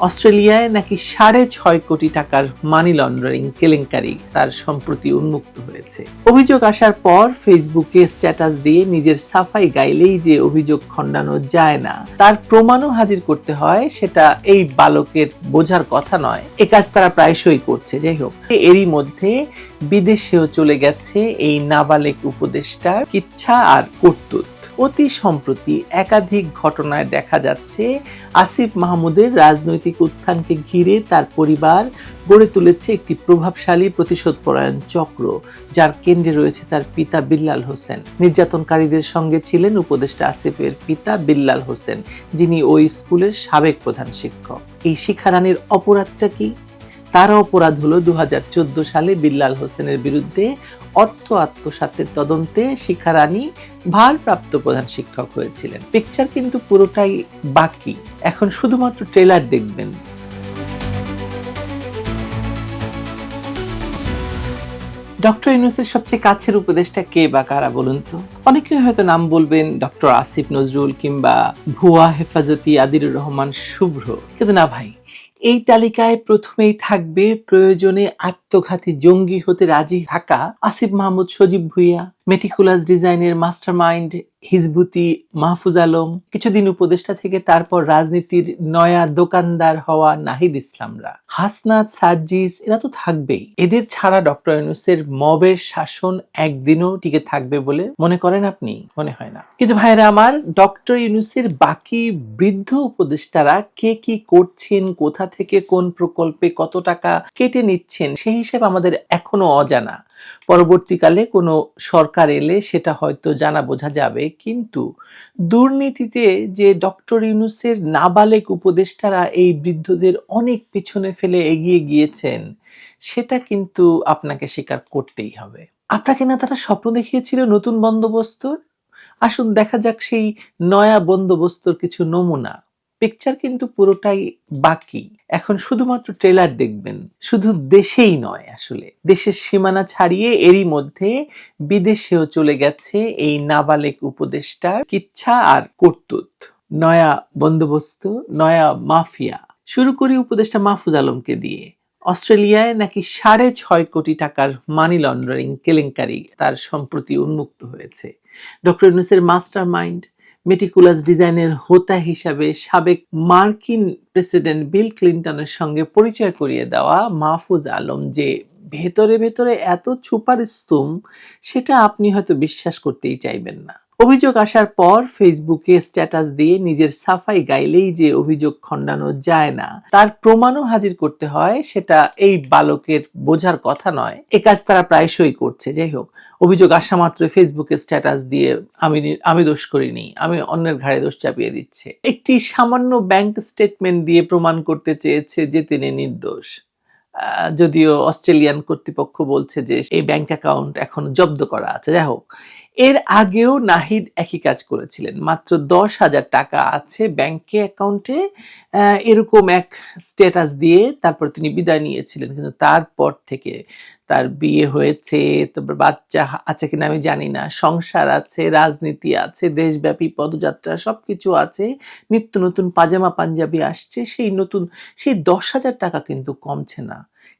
অস্ট্রেলিয়ায় নাকি সাড়ে ছয় কোটি টাকার মানি লন্ডারিং কেলেঙ্কারি তার সম্প্রতি উন্মুক্ত হয়েছে। অভিযোগ আসার পর ফেসবুকে স্ট্যাটাস দিয়ে নিজের সাফাই গাইলেই যে অভিযোগ খণ্ডানো যায় না, তার প্রমাণও হাজির করতে হয়, সেটা এই বালকের বোঝার কথা নয়। এ কাজ তারা প্রায়শই করছে, যাই হোক। এরই মধ্যে বিদেশেও চলে গেছে এই নাবালেক উপদেষ্টার কিচ্ছা আর কর্তুত অতি সম্প্রতি একাধিক ঘটনায় দেখা যাচ্ছে আসিফ মাহমুদের রাজনৈতিক উত্থানকে ঘিরে তার পরিবার গড়ে তুলেছে একটি প্রভাবশালী প্রতিশোধপরায়ণ চক্র, যার কেন্দ্রে রয়েছে তার পিতা বিল্লাল হোসেন। নির্যাতনকারীদের সঙ্গে ছিলেন উপদেষ্টা আসিফের পিতা বিল্লাল হোসেন, যিনি ওই স্কুলের সাবেক প্রধান শিক্ষক। এই শিক্ষারানীর অপরাধটা কি? তার অপরাধ হলো দু হাজার চোদ্দ সালে বিল্লাল হোসেনের বিরুদ্ধে অর্থ আত্মসাতের তদন্তে শিক্ষারানী ভারপ্রাপ্ত প্রধান শিক্ষক হয়েছিলেন। পিকচার কিন্তু পুরোটাই বাকি। এখন শুধুমাত্র ট্রেলার দেখবেন। ডক্টর ইউনুসের সবচেয়ে কাছের উপদেশটা কে বা কারা বলুন তো? অনেকে হয়তো নাম বলবেন ডক্টর আসিফ নজরুল কিংবা ভুয়া হেফাজতি আদিরুর রহমান শুভ্র। কিন্তু না ভাই এই তালিকায় প্রথমেই থাকবে প্রয়োজনে আত্মঘাতী জঙ্গি হতে রাজি থাকা আসিফ মাহমুদ, সজীব ভুইয়া, মেটিকুলাস ডিজাইনের মাস্টার মাইন্ড হিজবুতি মাহফুজ আলম, কিছুদিন উপদেষ্টা থেকে তারপর রাজনীতির নয়া দোকানদার হওয়া নাহিদ ইসলামরা। হাসনাত সার্জিস এরা তো থাকবেই। এদের ছাড়া ডক্টর ইউনুসের মবের শাসন একদিনও টিকে থাকবে বলে মনে করেন আপনি? মনে হয় না। কিন্তু ভাইরা আমার, ডক্টর ইউনুসের বাকি বৃদ্ধ উপদেষ্টারা কে কি করছেন, কোথা থেকে কোন প্রকল্পে কত টাকা কেটে নিচ্ছেন, সেই হিসেবে আমাদের এখনও অজানা। পরবর্তীকালে কোনো সরকার এলে সেটা হয়তো জানা বোঝা যাবে, কিন্তু দুর্নীতিতে যে ডক্টর ইউনুসের নাবালেক উপদেষ্টারা এই বৃদ্ধদের অনেক পিছনে ফেলে এগিয়ে গিয়েছেন, সেটা কিন্তু আপনাকে স্বীকার করতেই হবে। আপনাকে না তারা স্বপ্ন দেখিয়েছিল নতুন বন্দোবস্তর আসুন দেখা যাক সেই নয়া বন্দোবস্তর কিছু নমুনা। পিকচার কিন্তু পুরোটাই বাকি। এখন শুধুমাত্র ট্রেলার দেখবেন। শুধু দেশেই নয় আসলে। দেশের সীমানা ছাড়িয়ে এরই মধ্যে বিদেশেও চলে গেছে এই নাবালেক উপদেষ্টার কিচ্ছা আর কর্তুত। নয়া বন্দোবস্ত, নয়া মাফিয়া। শুরু করি উপদেষ্টা মাহফুজ আলমকে দিয়ে। অস্ট্রেলিয়ায় নাকি সাড়ে ছয় কোটি টাকার মানি লন্ডারিং কেলেঙ্কারি তার সম্প্রতি উন্মুক্ত হয়েছে। ডক্টর ইউনুসের মাস্টার মাইন্ড মেটিকুলাস ডিজাইনের হোতা হিসাবে সাবেক মার্কিন প্রেসিডেন্ট বিল ক্লিন্টনের সঙ্গে পরিচয় করিয়ে দেওয়া মাহফুজ আলম যে ভেতরে ভেতরে এত ছুপার স্তূম সেটা আপনি হয়তো বিশ্বাস করতেই চাইবেন না। অভিযোগ আসার পর ফেসবুকে স্ট্যাটাস দিয়ে নিজের সাফাই গাইলেই যে অভিযোগ খণ্ডানো যায় না, তার প্রমাণও হাজির করতে হয়, সেটা এই বালকের বোঝার কথা নয়। এ কাজ তারা প্রায়শই করছে। যাই হোক, অভিযোগ আসা মাত্র ফেসবুকে স্ট্যাটাস দিয়ে আমি আমি দোষ করিনি, আমি অন্যের ঘাড়ে দোষ চাপিয়ে দিচ্ছে। একটি সামান্য ব্যাংক স্টেটমেন্ট দিয়ে প্রমাণ করতে চেয়েছে যে তিনি নির্দোষ। যদিও অস্ট্রেলিয়ান কর্তৃপক্ষ বলছে যে এই ব্যাংক অ্যাকাউন্ট এখন জব্দ করা আছে। যাই হোক এর আগেও নাহিদ একই কাজ করেছিলেন। মাত্র দশ হাজার টাকা আছে ব্যাংকে অ্যাকাউন্টে। এরকম এক স্ট্যাটাস দিয়ে তারপর তিনি বিদায় নিয়েছিলেন। কিন্তু তারপর থেকে তার বিয়ে হয়েছে, তারপর বাচ্চা আছে কিনা আমি জানি না। সংসার আছে, রাজনীতি আছে, দেশব্যাপী পদযাত্রা সব কিছু আছে। নিত্য নতুন পাজামা পাঞ্জাবি আসছে। সেই নতুন, সেই দশ হাজার টাকা কিন্তু কমছে না।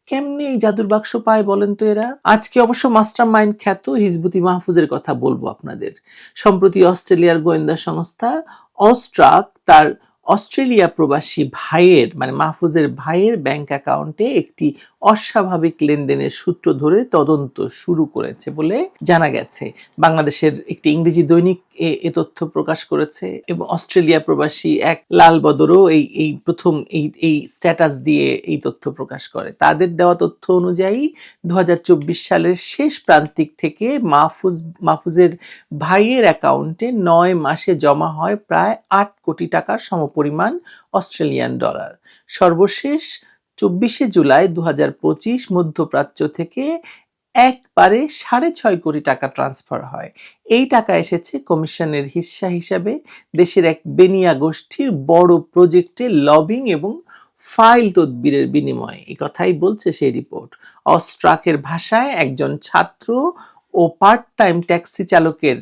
কেমনি এই জাদুর বাক্স পায় বলেন তো এরা? আজকে অবশ্য মাস্টার মাইন্ড খ্যাত হিজবুতি মাহফুজের কথা বলব আপনাদের। সম্প্রতি অস্ট্রেলিয়ার গোয়েন্দা সংস্থা অস্ট্রাক তার অস্ট্রেলিয়া প্রবাসী ভাইয়ের মানে মাহফুজের ভাইয়ের ব্যাংক অ্যাকাউন্টে একটি অস্বাভাবিক লেনদেনের সূত্র ধরে তদন্ত শুরু করেছে বলে জানা গেছে। বাংলাদেশের একটি ইংরেজি দৈনিক এ- তথ্য প্রকাশ করেছে এবং অস্ট্রেলিয়া প্রবাসী এক লাল বদরও এই এই প্রথম এই এই স্ট্যাটাস দিয়ে এই তথ্য প্রকাশ করে। তাদের দেওয়া তথ্য অনুযায়ী দু হাজার চব্বিশ সালের শেষ প্রান্তিক থেকে মাহফুজ, মাহফুজের ভাইয়ের অ্যাকাউন্টে নয় মাসে জমা হয় প্রায় আট কোটি টাকার সমপরিমাণ অস্ট্রেলিয়ান ডলার। সর্বশেষ চব্বিশে জুলাই দু মধ্যপ্রাচ্য থেকে একবারে সাড়ে ছয় কোটি টাকা ট্রান্সফার হয়। এই টাকা এসেছে কমিশনের হিস্সা হিসাবে দেশের এক বেনিয়া গোষ্ঠীর বড় প্রজেক্টে লবিং এবং ফাইল তদবিরের বিনিময়ে। এই কথাই বলছে সেই রিপোর্ট। অস্ট্রাকের ভাষায় একজন ছাত্র ও পার্ট টাইম ট্যাক্সি চালকের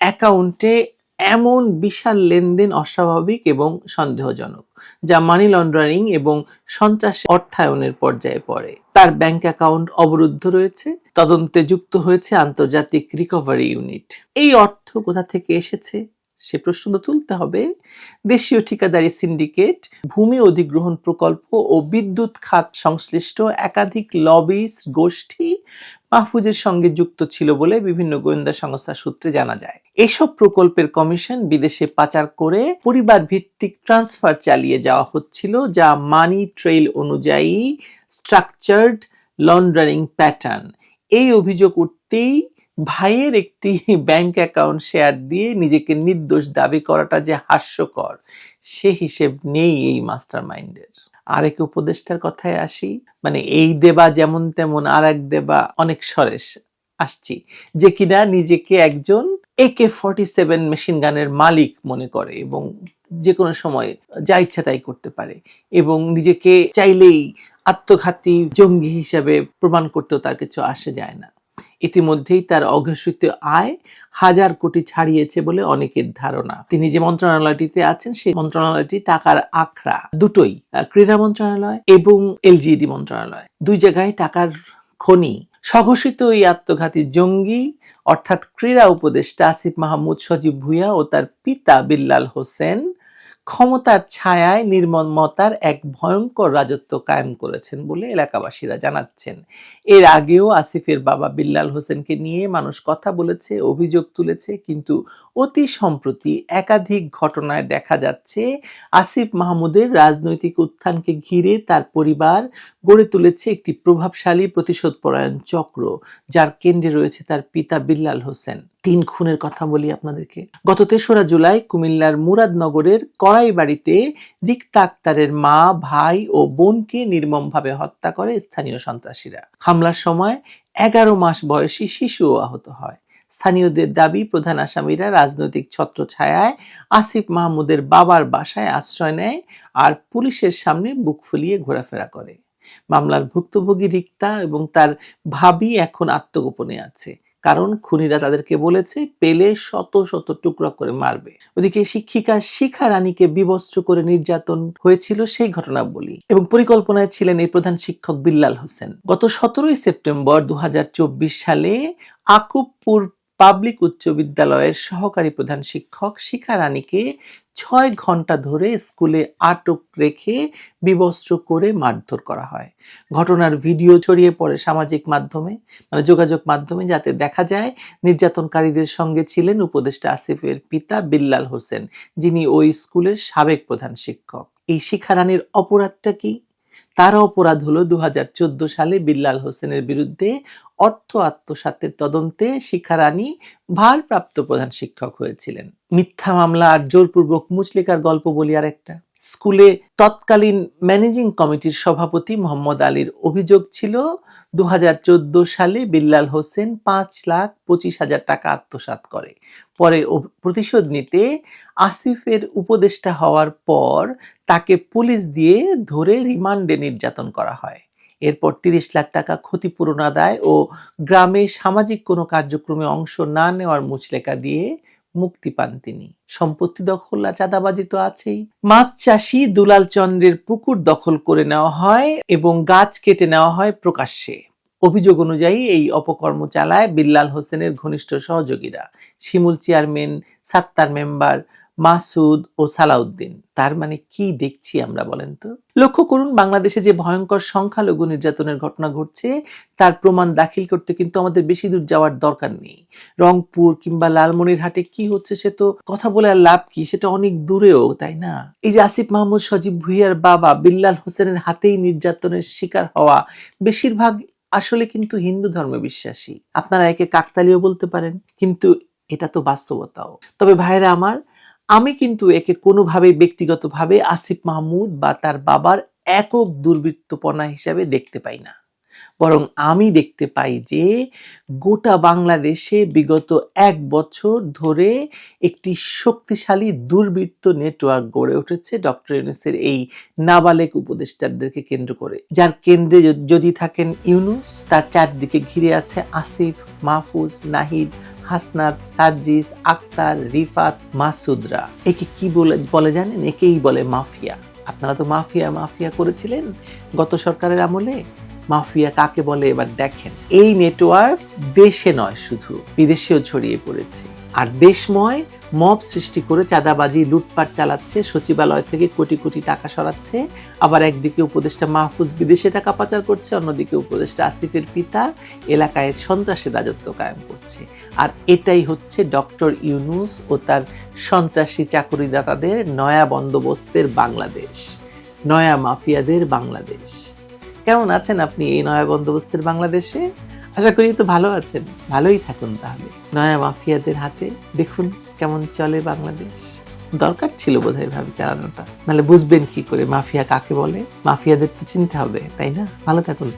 অ্যাকাউন্টে এমন বিশাল লেনদেন অস্বাভাবিক এবং সন্দেহজনক, যা মানি লন্ডারিং এবং সন্ত্রাস অর্থায়নের পর্যায়ে পড়ে। তার ব্যাংক অ্যাকাউন্ট অবরুদ্ধ রয়েছে, তদন্তে যুক্ত হয়েছে আন্তর্জাতিক রিকভারি ইউনিট এই অর্থ কোথা থেকে এসেছে? সে প্রশ্ন তুলতে হবে, দেশীয় ঠিকাদারি সিন্ডিকেট, ভূমি অধিগ্রহণ প্রকল্প ও বিদ্যুৎ খাত সংশ্লিষ্ট একাধিক লবিস গোষ্ঠী মাহফুজের সঙ্গে যুক্ত ছিল বলে বিভিন্ন গোয়েন্দা সংস্থা সূত্রে জানা যায়। এসব প্রকল্পের কমিশন বিদেশে পাচার করে পরিবার ভিত্তিক ট্রান্সফার চালিয়ে যাওয়া হচ্ছিল, যা মানি ট্রেইল অনুযায়ী স্ট্রাকচার্ড লন্ডারিং প্যাটার্ন। এই অভিযোগ উঠতেই ভাইয়ের একটি ব্যাংক অ্যাকাউন্ট শেয়ার দিয়ে নিজেকে নির্দোষ দাবি করাটা যে হাস্যকর, সে হিসেব নেই এই মাস্টার মাইন্ডের আরেক উপদেষ্টার কথায় আসি মানে এই দেবা যেমন তেমন আর এক দেবা অনেক সরেস। আসছি, যে কিনা নিজেকে একজন একে ফর্টি সেভেন মেশিন গানের মালিক মনে করে এবং যে কোনো সময় যা ইচ্ছা তাই করতে পারে এবং নিজেকে চাইলেই আত্মঘাতী জঙ্গি হিসাবে প্রমাণ করতেও তার কিছু আসে যায় না। ইতিমধ্যেই তার অঘোষিত আয় হাজার কোটি ছাড়িয়েছে বলে অনেকের ধারণা। তিনি যে মন্ত্রণালয়টিতে আছেন, সেই মন্ত্রণালয়টি টাকার আখড়া। দুটোই ক্রীড়া মন্ত্রণালয় এবং এলজিইডি মন্ত্রণালয়। দুই জায়গায় টাকার খনি। স্বঘোষিত এই আত্মঘাতী জঙ্গি, অর্থাৎ ক্রীড়া উপদেষ্টা আসিফ মাহমুদ, সজীব ভুইয়া ও তার পিতা বিল্লাল হোসেন ক্ষমতার ছায়ায় নির্মমতার এক ভয়ঙ্কর রাজত্ব কায়েম করেছেন বলে এলাকাবাসীরা জানাচ্ছেন। এর আগেও আসিফের বাবা বিল্লাল হোসেনকে নিয়ে মানুষ কথা বলেছে, অভিযোগ তুলেছে, কিন্তু অতি সম্প্রতি একাধিক ঘটনায় দেখা যাচ্ছে, আসিফ মাহমুদের রাজনৈতিক উত্থানকে ঘিরে তার পরিবার গড়ে তুলেছে একটি প্রভাবশালী প্রতিশোধ পরায়ণ চক্র, যার কেন্দ্রে রয়েছে তার পিতা বিল্লাল হোসেন। তিন খুনের কথা বলি আপনাদেরকে। গত তেসরা জুলাই কুমিল্লার মুরাদনগরের কড়াই বাড়িতে রিক্তা আক্তারের মা, ভাই ও বোনকে নির্মমভাবে হত্যা করে স্থানীয় সন্ত্রাসীরা। হামলার সময় এগারো মাস বয়সী শিশুও আহত হয়। স্থানীয়দের দাবি, প্রধান আসামিরা রাজনৈতিক ছত্রছায়ায় আসিফ মাহমুদের বাবার বাসায় আশ্রয় নেয় আর পুলিশের সামনে বুক ফুলিয়ে ঘোরাফেরা করে। মামলার ভুক্তভোগী রিক্তা এবং তার ভাবি এখন আত্মগোপনে আছে। কারণ খুনিরা তাদেরকে বলেছে পেলে শত শত টুকরা করে মারবে। ওদিকে শিক্ষিকা শিখা রানীকে বিবস্ত্র করে নির্যাতন হয়েছিল সেই ঘটনা বলি এবং পরিকল্পনায় ছিলেন এই প্রধান শিক্ষক বিল্লাল হোসেন। গত সতেরোই সেপ্টেম্বর দু হাজার চব্বিশ সালে আকুবপুর পাবলিক উচ্চ বিদ্যালয়ের সহকারী প্রধান শিক্ষক শিখা রানীকে ছয় ঘণ্টা ধরে স্কুলে আটক রেখে বিবস্ত্র করে মারধর করা হয়। ঘটনার ভিডিও ছড়িয়ে পড়ে সামাজিক মাধ্যমে মানে যোগাযোগ মাধ্যমে, যাতে দেখা যায় নির্যাতনকারীদের সঙ্গে ছিলেন উপদেষ্টা আসিফের পিতা বিল্লাল হোসেন, যিনি ওই স্কুলের সাবেক প্রধান শিক্ষক। এই শিক্ষারানির অপরাধটা কি? তার অপরাধ হলো দু হাজার চোদ্দ সালে বিল্লাল হোসেনের বিরুদ্ধে অর্থ আত্মসাতের তদন্তে শিখারানী ভারপ্রাপ্ত প্রধান শিক্ষক হয়েছিলেন। মিথ্যা মামলা আর জোরপূর্বক মুচলেকার গল্প বলি আর একটা স্কুলে তৎকালীন ম্যানেজিং কমিটির সভাপতি মোহাম্মদ আলীর অভিযোগ ছিল দু সালে বিল্লাল হোসেন পাঁচ লাখ পঁচিশ হাজার টাকা আত্মসাৎ করে। পরে প্রতিশোধ নিতে আসিফের উপদেষ্টা হওয়ার পর তাকে পুলিশ দিয়ে ধরে রিমান্ডে নির্যাতন করা হয়। এরপর তিরিশ লাখ টাকা ক্ষতিপূরণ আদায় ও গ্রামে সামাজিক কোনো কার্যক্রমে অংশ না নেওয়ার মুচলেকা দিয়ে মুক্তি পান তিনি। সম্পত্তি দখল আর চাঁদাবাজি তো আছেই। মাছ চাষি দুলাল চন্দ্রের পুকুর দখল করে নেওয়া হয় এবং গাছ কেটে নেওয়া হয় প্রকাশ্যে। অভিযোগ অনুযায়ী এই অপকর্ম চালায় বিল্লাল হোসেনের ঘনিষ্ঠ সহযোগীরা। শিমুল চেয়ারম্যান, সাত্তার মেম্বার মাসুদ ও সালাউদ্দিন, তার মানে কি দেখছি আমরা বলেন তো? লক্ষ্য করুন, বাংলাদেশে যে ভয়ঙ্কর সংখ্যালঘু নির্যাতনের ঘটনা ঘটছে, তার প্রমাণ দাখিল করতে কিন্তু আমাদের বেশি দূর যাওয়ার দরকার নেই। রংপুর কিংবা লালমনিরহাটে কি হচ্ছে সে তো কথা বলে আর লাভ কি? সেটা অনেক দূরেও, তাই না? এই যে আসিফ মাহমুদ, সজীব ভুইয়ার বাবা বিল্লাল হোসেনের হাতেই নির্যাতনের শিকার হওয়া, বেশিরভাগ আসলে কিন্তু হিন্দু ধর্মে বিশ্বাসী আপনারা একে কাকতালীয় বলতে পারেন, কিন্তু এটা তো বাস্তবতাও। তবে ভাইরা আমার আমি কিন্তু একে কোনোভাবে ব্যক্তিগতভাবে আসিফ মাহমুদ বা তার বাবার একক দুর্বৃত্তপনা হিসাবে দেখতে পাই না। বরং আমি দেখতে পাই যে গোটা বাংলাদেশে বিগত এক বছর ধরে একটি শক্তিশালী দুর্বৃত্ত নেটওয়ার্ক গড়ে উঠেছে ডক্টর ইউনুসের এই নাবালেক উপদেষ্টাদেরকে কেন্দ্র করে। যার কেন্দ্রে যদি থাকেন ইউনুস, তার চারদিকে ঘিরে আছে আসিফ, মাহফুজ, নাহিদ, হাসনাত, সার্জিস, আক্তার, রিফাত, মাসুদরা। একে কি বলে বলে জানেন? একেই বলে মাফিয়া। আপনারা তো মাফিয়া মাফিয়া করেছিলেন গত সরকারের আমলে? মাফিয়া কাকে বলে এবার দেখেন। এই নেটওয়ার্ক দেশে নয় শুধু, বিদেশেও ছড়িয়ে পড়েছে। আর দেশময় মব সৃষ্টি করে চাঁদাবাজি, লুটপাট চালাচ্ছে, সচিবালয় থেকে কোটি কোটি টাকা সরাচ্ছে। আবার একদিকে উপদেষ্টা মাহফুজ বিদেশে টাকা পাচার করছে, অন্যদিকে উপদেষ্টা আসিফের পিতা এলাকায় সন্ত্রাসের রাজত্ব কায়েম করছে। আর এটাই হচ্ছে ডক্টর ইউনুস ও তার সন্ত্রাসী চাকুরিদাতাদের নয়া বন্দোবস্তের বাংলাদেশ, নয়া মাফিয়াদের বাংলাদেশ। কেমন আছেন আপনি এই নয়া বন্দোবস্তের বাংলাদেশে? আশা করি তো ভালো আছেন। ভালোই থাকুন তাহলে। নয়া মাফিয়াদের হাতে দেখুন কেমন চলে বাংলাদেশ। দরকার ছিল বোধ হয় ভাবে চালানোটা। নাহলে বুঝবেন কি করে মাফিয়া কাকে বলে? মাফিয়াদের তো চিনতে হবে, তাই না? ভালো থাকুন।